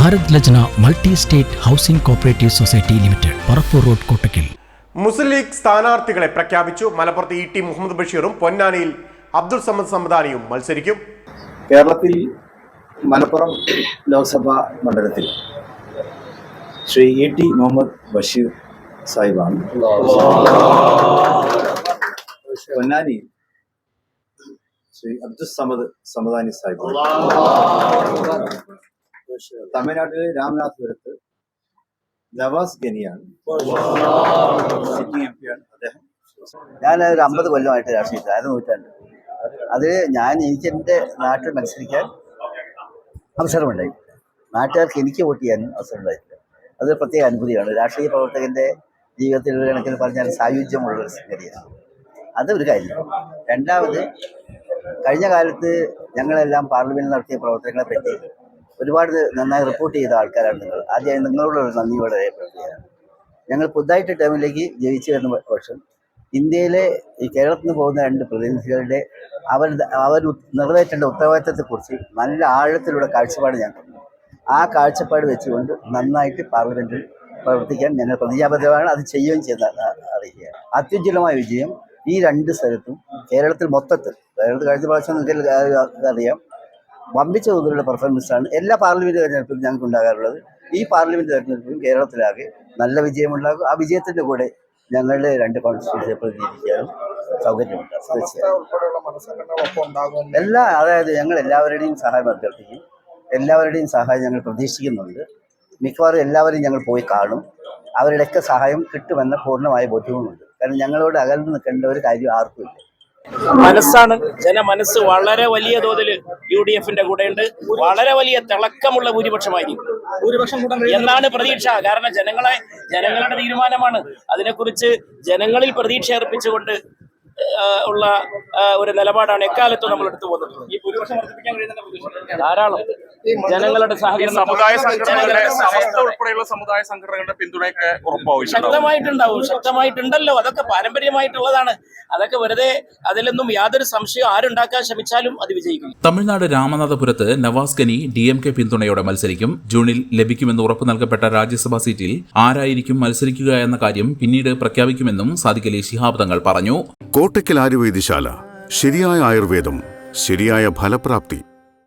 Bharat Lajna multi state housing cooperative society limited Parappur road Kottakkal. Muslim League സ്ഥാനാർത്ഥികളെ പ്രഖ്യാപിച്ചു. മലപ്പുറത്ത് E T Muhammad ബഷീറും പൊന്നാനിയിൽ അബ്ദുൾ സമദ് സമദാനിയും മത്സരിക്കും. കേരളത്തിൽ മലപ്പുറം ലോക്സഭാ മണ്ഡലത്തിൽ ശ്രീ ഇ ടി മുഹമ്മദ് ബഷീർ സാഹിബാണ്. പൊന്നാനി ശ്രീ അബ്ദുൽ സമദ് സമദാനി സാഹിബ് തമിഴ്നാട്ടിലെ രാമനാഥപുരത്ത് നവാസ് ഗനിയാണ്. സിറ്റിംഗ് എം പിയാണ് അദ്ദേഹം. ഞാൻ ഒരു അമ്പത് കൊല്ലമായിട്ട് രാഷ്ട്രീയത്തിൽ അര നൂറ്റാണ്ട്. അത് ഞാൻ എനിക്ക് എന്റെ നാട്ടിൽ മത്സരിക്കാൻ അവസരമുണ്ടായി. നാട്ടുകാർക്ക് എനിക്ക് വോട്ട് ചെയ്യാൻ അവസരമുണ്ടായിട്ടില്ല. അതൊരു പ്രത്യേക അനുഭൂതിയാണ്. രാഷ്ട്രീയ പ്രവർത്തകന്റെ ജീവിതത്തിൽ ഒരു കണക്കിന് പറഞ്ഞാൽ സായുജ്യമുള്ള ഒരു സംഗതിയാണ്. ഒരു കാര്യം. രണ്ടാമത് കഴിഞ്ഞ കാലത്ത് ഞങ്ങളെല്ലാം പാർലമെന്റിൽ നടത്തിയ പ്രവർത്തനങ്ങളെ പറ്റി ഒരുപാട് നന്നായി റിപ്പോർട്ട് ചെയ്ത ആൾക്കാരാണ് നിങ്ങൾ. ആദ്യം നിങ്ങളോടൊരു നന്ദിയോടെ രേഖപ്പെടുത്തുകയാണ് ഞങ്ങൾ പുതുതായിട്ട് ടേമിലേക്ക് ജയിച്ചു വരുന്ന പക്ഷം ഇന്ത്യയിലെ ഈ കേരളത്തിൽ നിന്ന് പോകുന്ന രണ്ട് പ്രതിനിധികളുടെ അവർ അവർ നിറവേറ്റേണ്ട ഉത്തരവാദിത്തത്തെക്കുറിച്ച് നല്ല ആഴത്തിലുള്ള കാഴ്ചപ്പാട് ഞാൻ തന്നു. ആ കാഴ്ചപ്പാട് വെച്ചുകൊണ്ട് നന്നായിട്ട് പാർലമെന്റിൽ പ്രവർത്തിക്കാൻ ഞങ്ങൾ പ്രതിജ്ഞാബദ്ധമാണ്. അത് ചെയ്യുകയും ചെയ്ത അറിയിക്കുക അത്യുജ്വലമായ വിജയം ഈ രണ്ട് സ്ഥലത്തും കേരളത്തിൽ മൊത്തത്തിൽ. കേരളത്തിൽ കഴിഞ്ഞ പ്രാവശ്യം നിങ്ങൾക്ക് അറിയാം. വമ്പിച്ച തോതിലുള്ള പെർഫോമൻസാണ് എല്ലാ പാർലമെന്റ് തെരഞ്ഞെടുപ്പിലും ഞങ്ങൾക്ക് ഉണ്ടാകാറുള്ളത്. ഈ പാർലമെന്റ് തെരഞ്ഞെടുപ്പിലും കേരളത്തിലാകെ നല്ല വിജയമുണ്ടാകും. ആ വിജയത്തിന്റെ കൂടെ ഞങ്ങളുടെ രണ്ട് കോൺസ്റ്റിറ്റ്യൂൻസിയെ പ്രതിനിധീകരിക്കാനും സൗകര്യമുണ്ട്. തീർച്ചയായും എല്ലാ അതായത് ഞങ്ങൾ എല്ലാവരുടെയും സഹായം അഭ്യർത്ഥിക്കും. എല്ലാവരുടെയും സഹായം ഞങ്ങൾ പ്രതീക്ഷിക്കുന്നുണ്ട്. മിക്കവാറും എല്ലാവരും ഞങ്ങൾ പോയി കാണും. അവരുടെയൊക്കെ സഹായം കിട്ടുമെന്ന പൂർണമായ ബോധ്യവുമുണ്ട്. കാരണം ഞങ്ങളോട് അകൽന്ന് നിൽക്കേണ്ട ഒരു കാര്യം ആർക്കുമില്ല മനസ്സാണ്. ജനമനസ്സ് വളരെ വലിയ തോതിൽ യു ഡി എഫിന്റെ കൂടെയുണ്ട്. വളരെ വലിയ തിളക്കമുള്ള ഭൂരിപക്ഷമായിരിക്കും. ഭൂരിപക്ഷം എന്നാണ് പ്രതീക്ഷ. കാരണം ജനങ്ങളെ ജനങ്ങളുടെ തീരുമാനമാണ്. അതിനെക്കുറിച്ച് ജനങ്ങളിൽ പ്രതീക്ഷ അർപ്പിച്ചുകൊണ്ട് ഉള്ള ഒരു നിലപാടാണ് എക്കാലത്തും നമ്മൾ എടുത്തു പോകുന്നത് ധാരാളം. ജനങ്ങളുടെ സഹകരണം സമുദായ സംഘടനകളുടെ സമസ്ത ഉൾപ്പെടെയുള്ള സമുദായ സംഘടനകളുടെ പിന്തുണയൊക്കെ ഉറപ്പാവും ശക്തമായിട്ടുണ്ടാവും ശക്തമായിട്ടുണ്ടല്ലോ. അതൊക്കെ പാരമ്പര്യമായിട്ടുള്ളതാണ്. അതൊക്കെ വെറുതെ അതിലൊന്നും യാതൊരു സംശയം ആരുണ്ടാക്കാൻ ശ്രമിച്ചാലും അത് വിജയിക്കും. Tamil Nadu രാമനാഥപുരത്ത് Navas Gani D M K പിന്തുണയോടെ മത്സരിക്കും. ജൂണിൽ ലഭിക്കുമെന്ന് ഉറപ്പ് നൽകപ്പെട്ട രാജ്യസഭാ സീറ്റിൽ ആരായിരിക്കും മത്സരിക്കുക എന്ന കാര്യം പിന്നീട് പ്രഖ്യാപിക്കുമെന്നും സാദിഖലി അലി ശിഹാബ് തങ്ങൾ പറഞ്ഞു. കോട്ടയ്ക്കൽ ആയുർവേദശാല. ശരിയായ ആയുർവേദം ശരിയായ ഫലപ്രാപ്തി